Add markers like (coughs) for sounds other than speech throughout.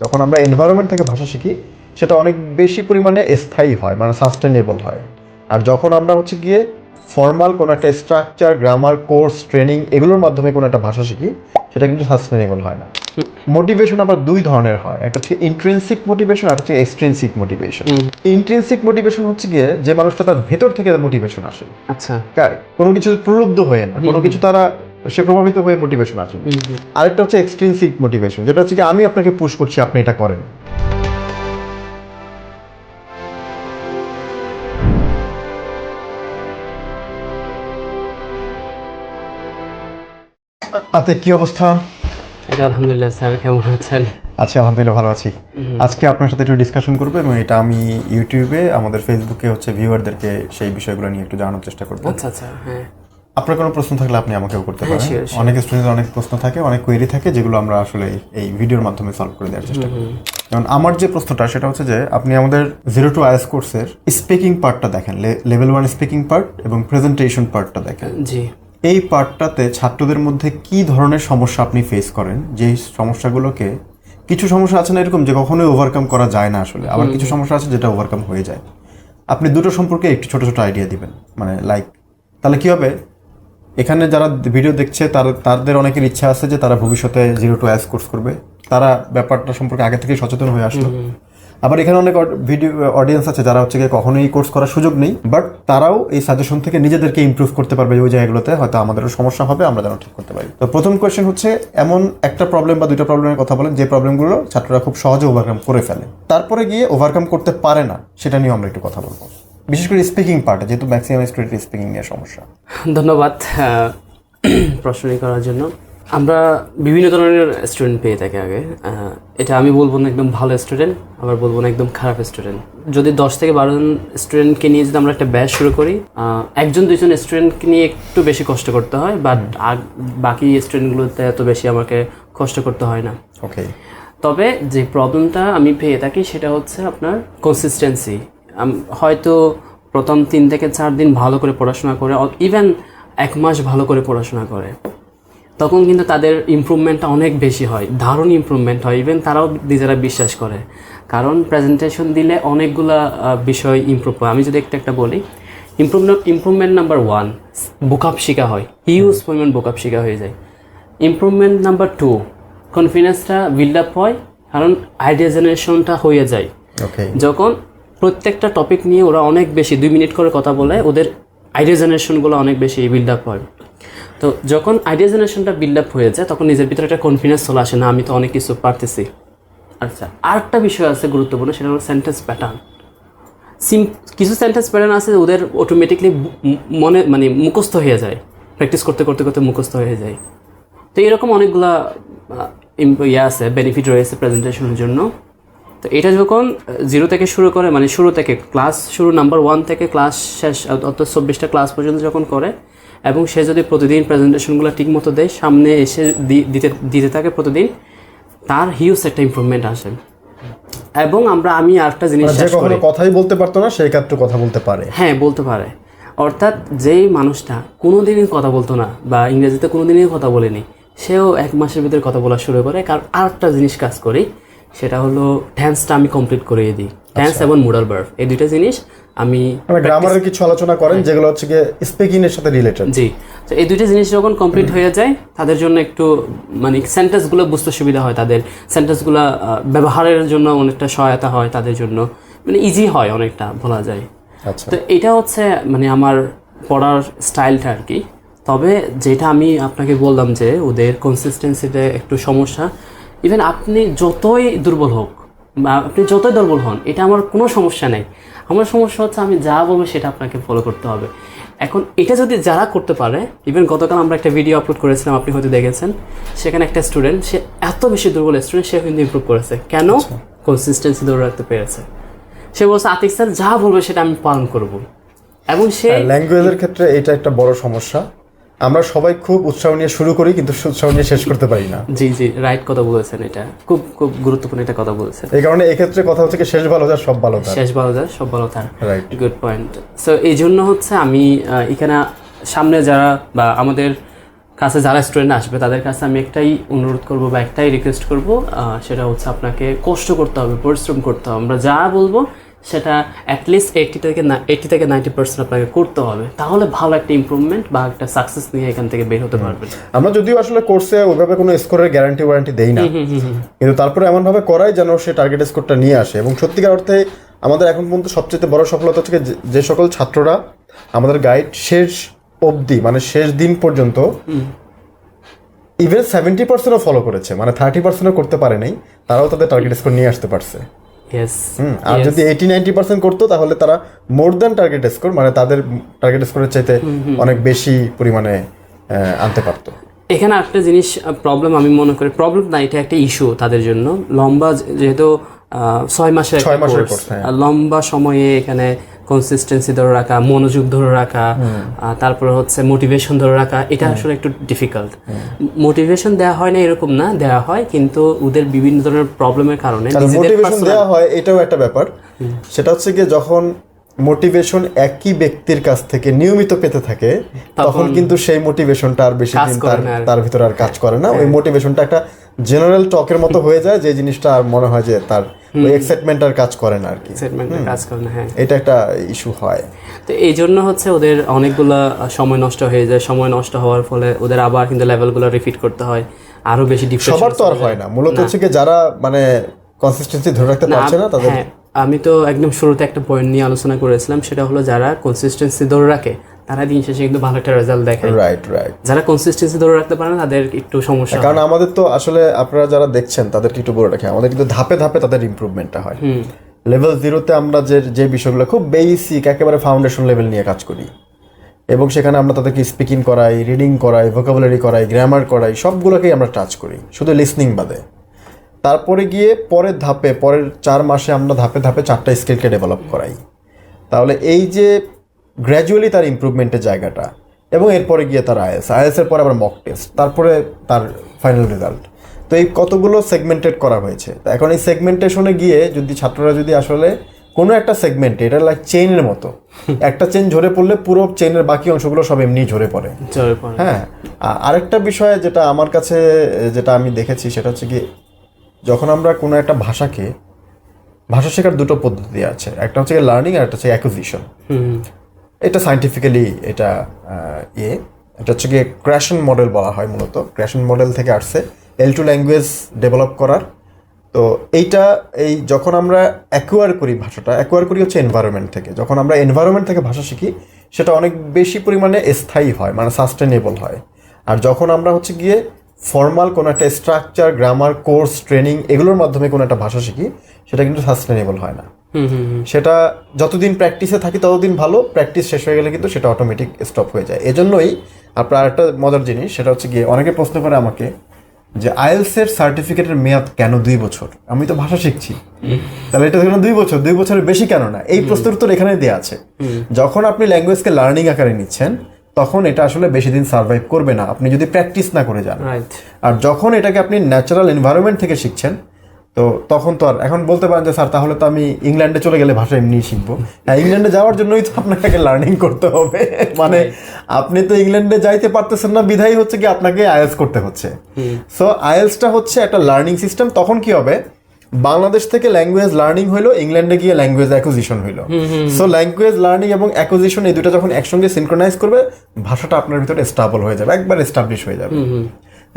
যখন আমরা এনভায়রনমেন্ট থেকে ভাষা শিখি সেটা অনেক বেশি পরিমাণে স্থায়ী হয় মানে সাস্টেনেবল হয়। আর যখন আমরা হচ্ছে গিয়ে ফর্মাল কোনো একটা স্ট্রাকচার গ্রামার কোর্স ট্রেনিং এগুলোর মাধ্যমে কোনো একটা ভাষা শিখি সেটা কিন্তু সাস্টেনেবল হয় না। মোটিভেশন আবার দুই ধরনের হয় একটা হচ্ছে ইন্ট্রেন্সিক মোটিভেশন আর হচ্ছে এক্সট্রেন্সিক মোটিভেশন ইন্ট্রেন্সিক মোটিভেশন হচ্ছে গিয়ে যে মানুষটা তার ভেতর থেকে মোটিভেশন আসে। আচ্ছা। কার- কোনো কিছু প্রলুব্ধ হয়ে না কোনো কিছু তারা সে প্রভাবিত হয়ে মোটিভেশন আসে আরেকটা হচ্ছে এক্সট্রিনসিক মোটিভেশন যেটা হচ্ছে কি আমি আপনাকে পুশ করছি আপনি এটা করেন। আতে কি অবস্থা? এটা আলহামদুলিল্লাহ স্যার কেমন আছেন? আচ্ছা আলহামদুলিল্লাহ ভালো আছি। আজকে আপনার সাথে একটু ডিসকাশন করব এবং এটা আমি ইউটিউবে আমাদের ফেসবুকে হচ্ছে ভিউয়ারদেরকে সেই বিষয়গুলো নিয়ে একটু জানার চেষ্টা করব। আচ্ছা আচ্ছা হ্যাঁ। আপনার কোনো প্রশ্ন থাকলে আপনি আমাকেও করতে হ্যাঁ, পারেন. অনেক স্টুডেন্টের অনেক প্রশ্ন থাকে অনেক কোয়েরি থাকে যেগুলো আমরা আসলে এই- ভিডিওর মাধ্যমে সলভ করে দেওয়ার চেষ্টা করি। যেমন আমার যে প্রশ্নটা সেটা হচ্ছে যে আপনি আমাদের জিরো টু আইএস কোর্সের স্পিকিং পার্টটা দেখেন লেভেল ওয়ান স্পিকিং পার্ট এবং প্রেজেন্টেশন পার্টটা দেখেন। জি। এই পার্টটাতে ছাত্রদের মধ্যে কি ধরনের সমস্যা আপনি ফেস করেন? যে সমস্যাগুলোকে কিছু সমস্যা আছে না এরকম যে কখনোই ওভারকাম করা যায় না আসলে আবার কিছু সমস্যা আছে যেটা ওভারকাম হয়ে যায়। আপনি দুটো সম্পর্কে একটু ছোট ছোট আইডিয়া দিবেন মানে লাইক তাহলে কি হবে? এখানে যারা ভিডিও দেখছে তার তাদের অনেকের ইচ্ছা আছে যে তারা ভবিষ্যতে জিরো টু অ্যাস কোর্স করবে। তারা ব্যাপারটা সম্পর্কে আগে থেকে সচেতন হয়ে আসলো। আবার এখানে অনেক ভিডিও অডিয়েন্স আছে যারা হচ্ছে কখনোই এই কোর্স করার সুযোগ নেই বাট তারাও এই সাজেশন থেকে নিজেদেরকে ইমপ্রুভ করতে পারবে ওই জায়গাগুলোতে হয়তো আমাদেরও সমস্যা হবে আমরা যেন ঠিক করতে পারি। তো প্রথম কোয়েশ্চেন হচ্ছে এমন একটা প্রবলেম বা দুইটা প্রবলেমের কথা বলেন যে প্রবলেমগুলো ছাত্ররা খুব সহজে ওভারকাম করে ফেলে। তারপরে গিয়ে ওভারকাম করতে পারে না সেটা নিয়ে আমরা একটু কথা বলব। বিশেষ করে স্পিকিং পার্টে যেহেতু ম্যাক্সিমাম স্টুডেন্ট স্পিকিং নিয়ে সমস্যা। ধন্যবাদ প্রশ্ন করার জন্য। আমরা বিভিন্ন ধরনের স্টুডেন্ট পেয়ে থাকি আগে। এটা আমি বলব না একদম ভালো স্টুডেন্ট আবার বলব না একদম খারাপ স্টুডেন্ট যদি দশ থেকে বারো জন স্টুডেন্টকে নিয়ে যদি আমরা একটা ব্যাচ শুরু করি একজন দুইজন স্টুডেন্টকে নিয়ে একটু বেশি কষ্ট করতে হয় বাট বাকি স্টুডেন্টগুলোতে এত বেশি আমাকে কষ্ট করতে হয় না। ওকে তবে যে প্রবলেমটা আমি পেয়ে থাকি সেটা হচ্ছে আপনার কনসিস্টেন্সি হয়তো প্রথম তিন থেকে চার দিন ভালো করে পড়াশোনা করে ইভেন এক মাস ভালো করে পড়াশোনা করে তখন কিন্তু তাদের ইমপ্রুভমেন্টটা অনেক বেশি হয় দারুণ ইমপ্রুভমেন্ট হয় ইভেন তারাও নিজেরা বিশ্বাস করে কারণ প্রেজেন্টেশন দিলে অনেকগুলা বিষয় ইমপ্রুভ হয়। আমি যদি একটা একটা বলি improvement improvement number one vocab শেখা হয় হিউজ পরিমাণ বুকআপ শেখা হয়ে যায়। ইমপ্রুভমেন্ট নাম্বার টু কনফিডেন্সটা বিল্ড আপ হয় কারণ আইডিয়া জেনারেশনটা হয়ে যায়। যখন প্রত্যেকটা টপিক নিয়ে ওরা অনেক বেশি, দুই মিনিট করে কথা বলে, ওদের আইডিয়া জেনারেশনগুলো অনেক বেশি বিল্ড আপ হয়। তো যখন আইডিয়া জেনারেশনটা বিল্ড আপ হয়ে যায়, তখন নিজের ভিতরে একটা কনফিডেন্স চলে আসে, না, আমি তো অনেক কিছু পারতেছি। আচ্ছা আরেকটা বিষয় আছে গুরুত্বপূর্ণ, সেটা হলো সেন্টেন্স প্যাটার্ন সিম কিছু সেন্টেন্স প্যাটার্ন আছে, ওদের অটোমেটিকলি মনে মানে মুখস্থ হয়ে যায়। প্র্যাকটিস করতে করতে করতে মুখস্থ হয়ে যায়। তো এরকম অনেকগুলা ইয়ে আছে বেনিফিট রয়েছে প্রেজেন্টেশনের জন্য। তো এটা যখন জিরো থেকে শুরু করে মানে শুরু থেকে ক্লাস শুরু নাম্বার ওয়ান থেকে ক্লাস শেষ অর্থাৎ চব্বিশটা ক্লাস পর্যন্ত যখন করে এবং সে যদি প্রতিদিন প্রেজেন্টেশনগুলো ঠিকমতো দেয় সামনে এসে দিতে দিতে থাকে প্রতিদিন তার হিউজ একটা ইমপ্রুভমেন্ট আসে। এবং আমরা আমি আরেকটা জিনিস মানে কথাই বলতে পারতো না সেই ক্ষেত্রে কথা বলতে পারে। হ্যাঁ বলতে পারে। অর্থাৎ যেই মানুষটা কোনোদিনই কথা বলতো না বা ইংরেজিতে কোনোদিনই কথা বলেনি সেও এক মাসের ভিতরে কথা বলা শুরু করে কারণ আরেকটা জিনিস কাজ করি সেটা হলো ড্যান্সটা আমি কমপ্লিট করিয়ে দিই। ড্যান্স এবং মুডাল বার্ভ এই দুইটা জিনিস আমি গ্রামারের কিছু আলোচনা করেন যেগুলো হচ্ছে গিয়ে স্পিকিং এর সাথে রিলেটেড জি। তো এই দুইটা জিনিস যখন কমপ্লিট হয়ে যায় তাদের জন্য একটু মানে সেন্টেন্সগুলো বুঝতে সুবিধা হয় তাদের। সেন্টেন্সগুলো ব্যবহারের জন্য অনেকটা সহায়তা হয় তাদের জন্য। মানে ইজি হয় অনেকটা বলা যায়। আচ্ছা। তো এটা হচ্ছে মানে আমার পড়ার স্টাইলটা আর কি। তবে যেটা আমি আপনাকে বললাম যে ওদের কনসিস্টেন্সিতে একটু সমস্যা ইভেন আপনি যতই দুর্বল হোক বা আপনি যতই দুর্বল হন এটা আমার কোনো সমস্যা নেই। আমার সমস্যা হচ্ছে আমি যা বলব সেটা আপনাকে ফলো করতে হবে। এখন এটা যদি যারা করতে পারে ইভেন গতকাল আমরা একটা ভিডিও আপলোড করেছিলাম আপনি হয়তো দেখেছেন সেখানে একটা স্টুডেন্ট সে এত বেশি দুর্বল স্টুডেন্ট সে কিন্তু ইমপ্রুভ করেছে। কেন? কনসিস্টেন্সি ধরে রাখতে পেরেছে। সে বলছে আতিক স্যার যা বলবে সেটা আমি পালন করব। এবং সে ল্যাঙ্গুয়েজের ক্ষেত্রে এটা একটা বড় সমস্যা। আমরা সবাই খুব উৎসাহ নিয়ে শুরু করি কিন্তু উৎসাহ নিয়ে শেষ করতে পারি না। জি জি রাইট কথা বলেছেন এটা। খুব খুব গুরুত্বপূর্ণ একটা কথা বলেছেন। এই কারণে এক্ষেত্রে কথা হচ্ছে শেষ ভালো যায় সব ভালো শেষ ভালো যায় সব ভালো থাক রাইট গুড পয়েন্ট সো এই জন্য হচ্ছে আমি এখানে সামনে যারা বা আমাদের কাছে যারা স্টুডেন্ট আসবে তাদের কাছে আমি একটাই অনুরোধ করব বা একটাই রিকোয়েস্ট করব সেটা হচ্ছে আপনাকে কষ্ট করতে হবে পরিশ্রম করতে হবে। আমরা যা বলব সেটা অ্যাটলিস্ট এইটি থেকে এইটি থেকে নাইনটি পার্সেন্ট আপনাকে করতে হবে। তাহলে ভালো একটা ইমপ্রুভমেন্ট বা একটা সাকসেস নিয়ে এখান থেকে বের হতে পারবেন। আমরা যদিও আসলে কোর্সে ওইভাবে কোনো স্কোরের গ্যারান্টি ওয়ারেন্টি দেই না কিন্তু তারপরে এমন ভাবে করাই যেন সে টার্গেট স্কোরটা নিয়ে আসে। এবং সত্যিকার অর্থে আমাদের এখন পর্যন্ত সবচেয়ে বড় সফলতা হচ্ছে যে- সকল ছাত্ররা আমাদের গাইড শেষ অবধি মানে শেষ দিন পর্যন্ত ইভেন সেভেন্টি পার্সেন্টও ফলো করেছে। মানে থার্টি পার্সেন্টও করতে পারে নাই তারাও তাদের টার্গেট স্কোর নিয়ে আসতে পারছে। আর যদি এইটি নাইনটি পার্সেন্ট করতো তাহলে তারা মোর দ্যান টার্গেট স্কোর মানে তাদের টার্গেট স্কোরের চাইতে অনেক বেশি পরিমাণে আনতে পারতো। এখানে একটা জিনিস প্রবলেম আমি মনে করি প্রবলেম না এটা একটা ইস্যু তাদের জন্য। লম্বা যেহেতু ছয় মাসের হ্যাঁ। লম্বা সময়ে এখানে কনসিস্টেন্সি ধরে রাখা মনোযোগ ধরে রাখা তারপরে হচ্ছে মোটিভেশন ধরে রাখা এটা আসলে একটু ডিফিকাল্ট মোটিভেশন দেওয়া হয় না এরকম না দেওয়া হয় কিন্তু ওদের বিভিন্ন ধরনের প্রবলেমের কারণে মোটিভেশন দেওয়া হয় এটাও একটা ব্যাপার। সেটা হচ্ছে গিয়ে যখন মোটিভেশন একই ব্যক্তির কাছ থেকে নিয়মিত পেতে থাকে তখন কিন্তু সেই মোটিভেশনটা আর বেশি দিন তার ভিতরে আর কাজ করে না। ওই মোটিভেশনটা একটা জেনারেল টকের মতো হয়ে যায় যে জিনিসটা আর মনে হয় যে তার ওই এক্সাইটমেন্ট আর কাজ করে না আর কি। কাজ করে না হ্যাঁ। এটা একটা ইস্যু হয়। তো এই জন্য হচ্ছে ওদের অনেকগুলা সময় নষ্ট হয়ে যায়। সময় নষ্ট হওয়ার ফলে ওদের আবার কিন্তু লেভেলগুলো রিপিট করতে হয়। আরও বেশি ডিপ্রেশন সবার তো আর হয় না। মূলত হচ্ছে কি যারা মানে কনসিস্টেন্সি ধরে রাখতে পারছে না তাদের হ্যাঁ আমি তো একদম শুরুতে একটা পয়েন্ট নিয়ে আলোচনা করেছিলাম। সেটা হলো যারা কনসিস্টেন্সি ধরে রাখে তারা দিন শেষে কিন্তু ভালো একটা রেজাল্ট দেখায়। রাইট রাইট যারা কনসিস্টেন্সি ধরে রাখতে পারে না তাদের একটু সমস্যা কারণ আমাদের তো আসলে আপনারা যারা দেখছেন তাদেরকে একটু বলে রাখি আমাদের কিন্তু ধাপে ধাপে তাদের ইমপ্রুভমেন্টটা হয়। লেভেল জিরোতে আমরা যে যে বিষয়গুলো খুব বেসিক একেবারে ফাউন্ডেশন লেভেল নিয়ে কাজ করি। এবং সেখানে আমরা তাদেরকে স্পিকিং করাই রিডিং করাই ভোকাবুলারি করাই গ্রামার করাই সবগুলোকেই আমরা টাচ করি শুধু লিসনিং বাদে। তারপরে গিয়ে পরের ধাপে পরের চার মাসে আমরা ধাপে ধাপে চারটা স্কিলকে ডেভেলপ করাই। তাহলে এই যে গ্র্যাজুয়ালি তার ইমপ্রুভমেন্টের জায়গাটা এবং এরপরে গিয়ে তার আইএস আইএস এর পরে আবার মক টেস্ট তারপরে তার ফাইনাল রেজাল্ট তো এই কতগুলো সেগমেন্টেড করা হয়েছে? তো এখন এই সেগমেন্টেশনে গিয়ে যদি ছাত্ররা যদি আসলে কোনো একটা সেগমেন্টে এটা লাইক চেইনের মতো (laughs) একটা চেন ঝরে পড়লে পুরো চেইনের বাকি অংশগুলো সব এমনি ঝরে পড়ে। হ্যাঁ আরেকটা বিষয় যেটা আমার কাছে যেটা আমি দেখেছি সেটা হচ্ছে কি যখন আমরা কোনো একটা ভাষাকে ভাষা শেখার দুটো পদ্ধতি আছে একটা হচ্ছে লার্নিং আর একটা হচ্ছে অ্যাকুজিশন এটা সাইন্টিফিক্যালি এটা ইয়ে। এটা হচ্ছে গিয়ে ক্র্যাশন মডেল বলা হয় মূলত। ক্র্যাশন মডেল থেকে আসছে। এল টু ল্যাঙ্গুয়েজ ডেভেলপ করার। তো এইটা, এই যখন আমরা অ্যাকোয়ার করি ভাষাটা অ্যাকোয়ার করি হচ্ছে এনভায়রনমেন্ট থেকে। যখন আমরা এনভায়রনমেন্ট থেকে ভাষা শিখি, সেটা অনেক বেশি পরিমাণে স্থায়ী হয় মানে সাস্টেনেবল হয়। আর যখন আমরা হচ্ছে গিয়ে ফর্মাল কোনো একটা স্ট্রাকচার গ্রামার কোর্স ট্রেনিং এগুলোর মাধ্যমে কোনো একটা ভাষা শিখি, সেটা কিন্তু সাস্টেনেবল হয় না। সেটা যতদিন প্র্যাকটিসে থাকি ততদিন ভালো প্র্যাকটিস শেষ হয়ে গেলে কিন্তু সেটা অটোমেটিক স্টপ হয়ে যায়। এজন্যই আপনার আরেকটা মজার জিনিস সেটা হচ্ছে গিয়ে অনেকে প্রশ্ন করে আমাকে যে আইএলস এর সার্টিফিকেটের মেয়াদ কেন দুই বছর? আমি তো ভাষা শিখছি। তাহলে এটা কেন দুই বছর দুই বছরের বেশি কেন না? এই প্রশ্নের উত্তর এখানে দেওয়া আছে। যখন আপনি ল্যাঙ্গুয়েজকে লার্নিং আকারে নিচ্ছেন তখন এটা আসলে বেশি দিন সার্ভাইভ করবে না। আপনি যদি প্র্যাকটিস না করে যান। আর যখন এটাকে আপনি ন্যাচারাল এনভায়রনমেন্ট থেকে শিখছেন তো তখন তো আর এখন বলতে পারেন যে স্যার তাহলে তো আমি ইংল্যান্ডে চলে গেলে ভাষা এমনি শিখব। হ্যাঁ ইংল্যান্ডে যাওয়ার জন্যই তো আপনাকে লার্নিং করতে হবে। (laughs) মানে আপনি তো ইংল্যান্ডে যাইতে পারতেছেন না বিধাই হচ্ছে কি আপনাকে আইএলস করতে হচ্ছে। সো আইএলসটা হচ্ছে একটা লার্নিং সিস্টেম তখন কি হবে? বাংলাদেশ থেকে ল্যাঙ্গুয়েজ লার্নিং হইল ইংল্যান্ডে গিয়ে ল্যাঙ্গুয়েজ অ্যাকুজিশন হইল। সো ল্যাঙ্গুয়েজ লার্নিং এবং অ্যাকুজিশন এই দুটো যখন একসঙ্গে সিনক্রোনাইজ করবে ভাষাটা আপনার ভিতরে স্টাবল হয়ে যাবে একবার এস্টাবলিশ হয়ে যাবে।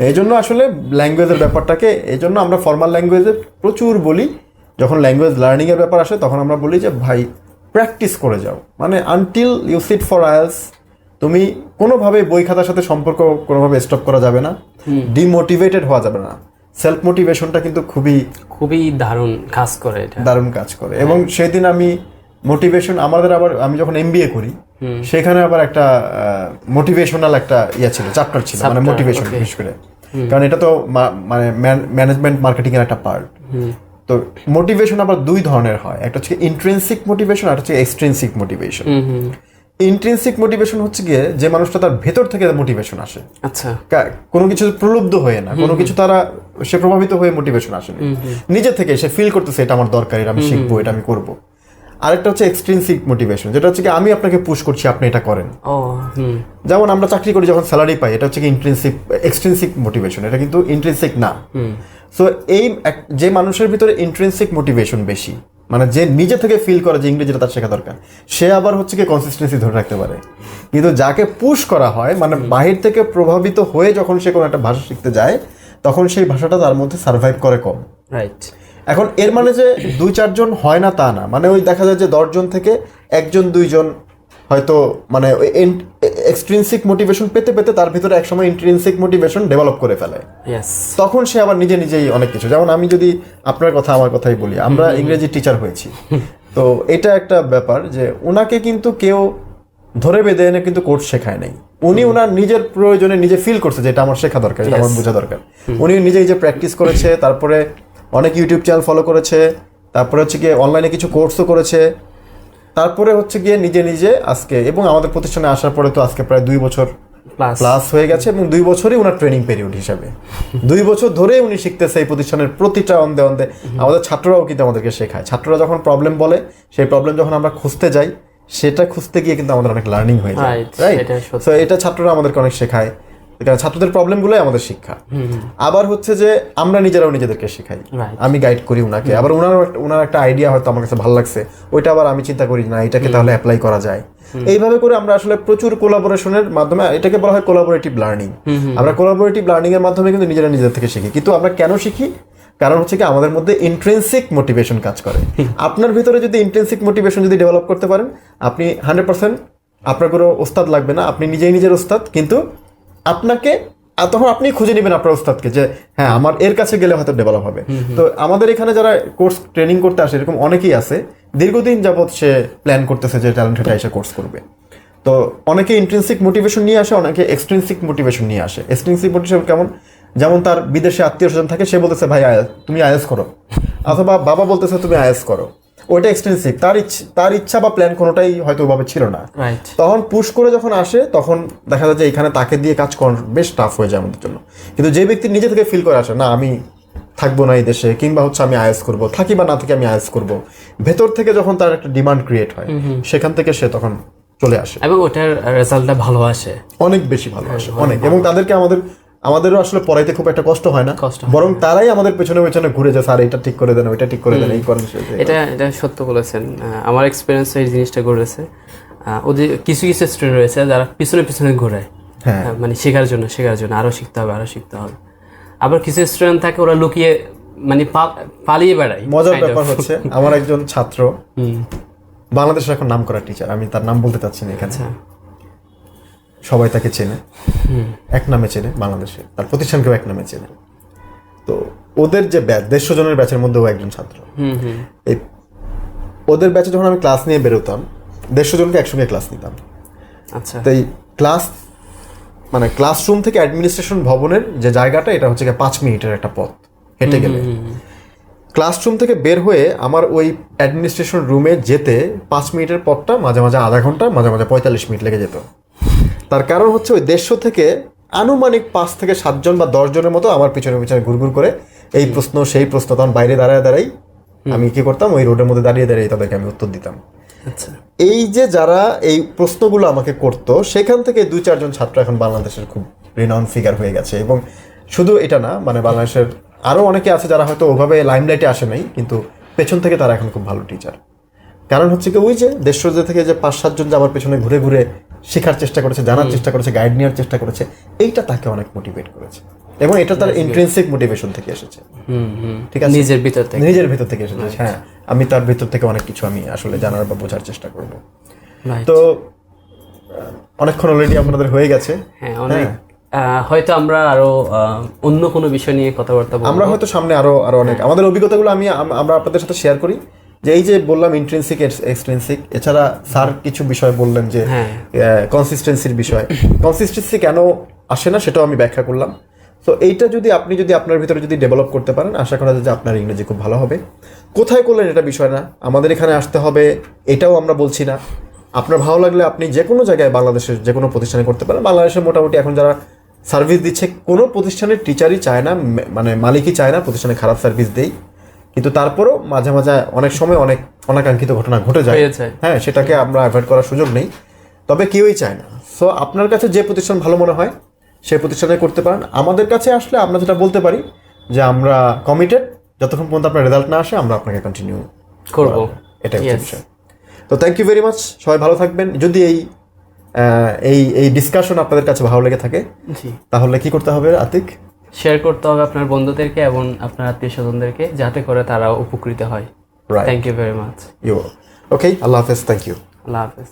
এই জন্য আসলে ল্যাঙ্গুয়েজের ব্যাপারটাকে এই জন্য আমরা ফর্মাল ল্যাঙ্গুয়েজে প্রচুর বলি। যখন ল্যাঙ্গুয়েজ লার্নিং এর ব্যাপার আসে তখন আমরা বলি যে ভাই প্র্যাকটিস করে যাও। মানে until you sit for IELTS তুমি কোনোভাবে বই খাতার সাথে সম্পর্ক কোনোভাবে স্টপ করা যাবে না। ডিমোটিভেটেড হওয়া যাবে না। সেলফ মোটিভেশনটা কিন্তু খুবই খুবই দারুণ কাজ করে এটা। দারুণ কাজ করে। এবং সেদিন আমি মোটিভেশন আমাদের আবার আমি যখন এমবিএ করি সেখানে আবার একটা মোটিভেশনাল একটা ইয়ে ছিল চ্যাপ্টার ছিল মানে মোটিভেশন বিশেষ করে। কারণ এটা তো মানে ম্যানেজমেন্ট মার্কেটিং এর একটা পার্ট তো মোটিভেশন আবার দুই ধরনের হয়। একটা হচ্ছে ইন্ট্রেন্সিক মোটিভেশন আর হচ্ছে এক্সট্রেন্সিক মোটিভেশন ইন্ট্রেন্সিক মোটিভেশন হচ্ছে গিয়ে যে মানুষটা তার ভেতর থেকে মোটিভেশন আসে। আচ্ছা। কোনো কিছু প্রলুব্ধ হয়ে না। কোনো কিছু তারা সে প্রভাবিত হয়ে মোটিভেশন আসে নিজে থেকে সে ফিল করতেছে এটা আমার দরকার এটা আমি শিখব এটা আমি করব। আরেকটা হচ্ছে এক্সট্রিনসিক মোটিভেশন যেটা হচ্ছে কি আমি আপনাকে পুশ করছি আপনি এটা করেন। যেমন আমরা চাকরি করি যখন স্যালারি পাই এটা হচ্ছে কি ইন্ট্রেন্সিক এক্সট্রিনসিক মোটিভেশন এটা কিন্তু ইন্ট্রেন্সিক না। সো এই যে মানুষের ভিতরে ইন্ট্রেন্সিক মোটিভেশন বেশি মানে যে নিজে থেকে ফিল করে যে ইংরেজিটা তার শেখা দরকার সে আবার হচ্ছে কি কনসিস্টেন্সি ধরে রাখতে পারে। কিন্তু যাকে পুশ করা হয় মানে বাহির থেকে প্রভাবিত হয়ে যখন সে কোনো একটা ভাষা শিখতে যায় তখন সেই ভাষাটা তার মধ্যে সার্ভাইভ করে কম। রাইট এখন এর মানে যে দুই চারজন হয় না তা না। মানে ওই দেখা যায় যে দশজন থেকে একজন দুইজন হয়তো মানে ওই এক্সট্রিনসিক মোটিভেশন পেতে পেতে তার ভিতরে একসময় ইন্ট্রিনসিক মোটিভেশন ডেভেলপ করে ফেলে। তখন সে আবার নিজে নিজেই অনেক কিছু। যেমন আমি যদি আপনার কথা আমার কথাই বলি আমরা ইংরেজি টিচার হয়েছি। তো এটা একটা ব্যাপার যে ওনাকে কিন্তু কেউ ধরে বেঁধে এনে কিন্তু কোর্স শেখায় নাই। উনি ওনার নিজের প্রয়োজনে নিজে ফিল করছে যে এটা আমার শেখা দরকার এটা আমার বোঝা দরকার। উনি নিজে নিজে প্র্যাকটিস করেছে তারপরে অনেক ইউটিউব চ্যানেল ফলো করেছে তারপরে হচ্ছে গিয়ে অনলাইনে কিছু কোর্সও করেছে তারপরে হচ্ছে গিয়ে নিজে নিজে আজকে এবং আমাদের প্রতিষ্ঠানে আসার পরে তো আজকে প্রায় দুই বছর প্লাস হয়ে গেছে এবং দুই বছরই ওনার ট্রেনিং পিরিয়ড হিসাবে। দুই বছর ধরে উনি শিখতেছে এই প্রতিষ্ঠানের প্রতিটা অন্দে অন্দে আমাদের ছাত্ররাও কিন্তু আমাদেরকে শেখায়। ছাত্ররা যখন প্রবলেম বলে সেই প্রবলেম যখন আমরা খুঁজতে যাই সেটা খুঁজতে গিয়ে কিন্তু আমাদের অনেক লার্নিং হয়ে যায়। রাইট সো এটা ছাত্ররা আমাদেরকে অনেক শেখায়। কারণ ছাত্রদের প্রবলেমগুলোই আমাদের শিক্ষা। আবার হচ্ছে যে আমরা নিজেরাও নিজেদেরকে শেখাই। আমি গাইড করি উনাকে। আবার ওনার ওনার একটা আইডিয়া হয়তো আমার কাছে ভালো লাগছে। ওইটা আবার আমি চিন্তা করি না এটাকে তাহলে অ্যাপ্লাই করা যায়। এইভাবে করে আমরা আসলে প্রচুর কোলাবোরেশনের মাধ্যমে এটাকে বলা হয় কোলাবোরেটিভ লার্নিং আমরা কোলাবোরেটিভ লার্নিং এর মাধ্যমে কিন্তু নিজেরা নিজেদের থেকে শিখি। কিন্তু আমরা কেন শিখি? কারণ হচ্ছে কি আমাদের মধ্যে ইন্ট্রেন্সিক মোটিভেশন কাজ করে। (laughs) আপনার ভিতরে যদি ইন্ট্রেন্সিক মোটিভেশন যদি ডেভেলপ করতে পারেন আপনি হান্ড্রেড পার্সেন্ট আপনার কোনো ওস্তাদ লাগবে না। আপনি নিজেই নিজের ওস্তাদ কিন্তু আপনাকে তখন আপনি খুঁজে নেবেন আপনার ওস্তাদকে যে হ্যাঁ আমার এর কাছে গেলে হয়তো ডেভেলপ হবে। তো আমাদের এখানে যারা কোর্স ট্রেনিং করতে আসে এরকম অনেকেই আছে দীর্ঘদিন যাবৎ সে প্ল্যান করতেছে যে ট্যালেন্টেড এসে কোর্স করবে। তো অনেকে ইন্ট্রেন্সিক মোটিভেশন নিয়ে আসে অনেকে এক্সট্রিনসিক মোটিভেশন নিয়ে আসে। এক্সট্রিনসিক মোটিভেশন কেমন? যেমন তার বিদেশে আত্মীয় স্বজন থাকে সে বলতেছে ভাই আয়াস তুমি আয়াস করো। অথবা বাবা বলতেছে তুমি আয়াস করো। ওইটা এক্সট্রিনসিক তার তার ইচ্ছা বা প্ল্যান কোনোটাই হয়তো ওভাবে ছিল না। তখন পুশ করে যখন আসে তখন দেখা যায় যে এখানে তাকে দিয়ে কাজ করানো বেশ টাফ হয়ে যায় আমাদের জন্য। কিন্তু যে ব্যক্তি নিজে থেকে ফিল করে আসে না আমি থাকব না এই দেশে কিংবা হচ্ছে আমি আয়াস করব থাকি বা না থাকি আমি আয়াস করব। ভেতর থেকে যখন তার একটা ডিমান্ড ক্রিয়েট হয় সেখান থেকে সে তখন চলে আসে। এবং ওটার রেজাল্টটা ভালো আসে। অনেক বেশি ভালো আসে অনেক। এবং তাদেরকে আমাদের আমাদেরও আসলে পড়াইতে খুব একটা কষ্ট হয় না। বরং তারাই আমাদের পেছনে পেছনে ঘুরে যায় স্যার এটা ঠিক করে দেন ওইটা ঠিক করে দেন এই করেন এটা এটা সত্য বলেছেন। আমার এক্সপিরিয়েন্স এই জিনিসটা আহ, ওদের কিছু কিছু স্টুডেন্ট রয়েছে যারা পিছনে পিছনে ঘোরায়। হ্যাঁ। মানে শেখার জন্য শেখার জন্য। আরও শিখতে হবে আরও শিখতে হবে। আবার কিছু স্টুডেন্ট থাকে ওরা লুকিয়ে মানে পালিয়ে বেড়ায় মজার ব্যাপার হচ্ছে (laughs) আমার একজন ছাত্র বাংলাদেশের এখন নাম করা টিচার আমি তার নাম বলতে চাচ্ছি না এখানে। আচ্ছা। সবাই তাকে চেনে। এক নামে চেনে বাংলাদেশে। তার প্রতিষ্ঠানকেও এক নামে চেনে। তো ওদের যে ব্যাচ দেড়শো জনের ব্যাচের মধ্যেও একজন ছাত্র। হুম হুম। এই ওদের ব্যাচে যখন আমি ক্লাস নিয়ে বেরোতাম দেড়শো জনকে একসঙ্গে ক্লাস নিতাম। আচ্ছা। তাই ক্লাস মানে ক্লাসরুম থেকে অ্যাডমিনিস্ট্রেশন ভবনের যে জায়গাটা এটা হচ্ছে পাঁচ মিনিটের একটা পথ। হেঁটে গেলে। ক্লাসরুম থেকে বের হয়ে আমার ওই অ্যাডমিনিস্ট্রেশন রুমে যেতে পাঁচ মিনিটের পথটা মাঝে মাঝে আধা ঘণ্টা মাঝে মাঝে পঁয়তাল্লিশ মিনিট লেগে যেত। তার কারণ হচ্ছে ওই দেড়শো থেকে আনুমানিক পাঁচ থেকে সাতজন বা দশ জনের মতো আমার পিছনে পিছনে ঘুরঘুর করে এই প্রশ্ন সেই প্রশ্ন তখন বাইরে দাঁড়ায় দাঁড়াই আমি কি করতাম? ওই রোডের মধ্যে দাঁড়িয়ে দাঁড়িয়ে তাদেরকে আমি উত্তর দিতাম। আচ্ছা। এই যে যারা এই প্রশ্নগুলো আমাকে করতো সেখান থেকে দুই চারজন ছাত্র এখন বাংলাদেশের খুব রিনাউন ফিগার হয়ে গেছে এবং শুধু এটা না মানে বাংলাদেশের আরও অনেকে আছে যারা হয়তো ওভাবে লাইমলাইটে আসে নাই কিন্তু পেছন থেকে তারা এখন খুব ভালো টিচার কারণ হচ্ছে কি ওই যে দেড়শো থেকে যে পাঁচ সাতজন যে আমার পেছনে ঘুরে ঘুরে শেখার চেষ্টা করেছে জানার চেষ্টা করেছে গাইড নেওয়ার চেষ্টা করেছে এইটা তাকে অনেক মোটিভেট করেছে। এবং এটা তার ইন্ট্রেন্সিক মোটিভেশন থেকে এসেছে। ঠিক আছে? নিজের ভিতর থেকে। নিজের ভিতর থেকে এসেছে হ্যাঁ। আমি তার ভিতর থেকে অনেক কিছু আমি আসলে জানার বা বোঝার চেষ্টা করব। তো অনেকক্ষণ অলরেডি আপনাদের হয়ে গেছে। হ্যাঁ অনেক। আহ, হয়তো আমরা আরও অন্য কোনো বিষয় নিয়ে কথাবার্তা আমরা হয়তো সামনে আরও আরও অনেক আমাদের অভিজ্ঞতাগুলো আমি আমরা আপনাদের সাথে শেয়ার করি। যে এই যে বললাম ইন্ট্রেন্সিক এক্সট্রেন্সিক এছাড়া স্যার কিছু বিষয় বললেন যে হ্যাঁ। কনসিস্টেন্সির বিষয়। (coughs) কনসিস্টেন্সি কেন আসে না সেটাও আমি ব্যাখ্যা করলাম। তো এইটা যদি আপনি যদি আপনার ভিতরে যদি ডেভেলপ করতে পারেন আশা করা যায় যে আপনার ইংরেজি খুব ভালো হবে। কোথায় করলেন এটা বিষয় না। আমাদের এখানে আসতে হবে এটাও আমরা বলছি না। আপনার ভালো লাগলে আপনি যে কোনো জায়গায় বাংলাদেশের যে কোনো প্রতিষ্ঠানে করতে পারেন। বাংলাদেশের মোটামুটি এখন যারা সার্ভিস দিচ্ছে কোনো প্রতিষ্ঠানের টিচারই চায় না মানে মালিকই চায় না প্রতিষ্ঠানে খারাপ সার্ভিস দেই। কিন্তু তারপরেও মাঝে মাঝে অনেক সময় অনেক অনাকাঙ্ক্ষিত ঘটনা ঘটে যায়। হ্যাঁ সেটাকে আমরা অ্যাভয়েড করার সুযোগ নেই। তবে কেউই চায় না। সো আপনার কাছে যে প্রতিষ্ঠান ভালো মনে হয় সেই প্রতিষ্ঠানে করতে পারেন। আমাদের কাছে আসলে আমরা যেটা বলতে পারি যে আমরা কমিটেড যতক্ষণ পর্যন্ত আপনার রেজাল্ট না আসে আমরা আপনাকে কন্টিনিউ করব। এটা বিষয়। তো থ্যাংক ইউ ভেরি মাচ সবাই ভালো থাকবেন। যদি এই এই এই ডিসকাশন আপনাদের কাছে ভালো লেগে থাকে জি। তাহলে কি করতে হবে আতিক? শেয়ার করতে হবে আপনার বন্ধুদেরকে এবং আপনার আত্মীয় স্বজনদেরকে যাতে করে তারা উপকৃত হয়। Thank you very much you okay আল্লাহ হাফেজ থ্যাংক ইউ আল্লাহ হাফেজ।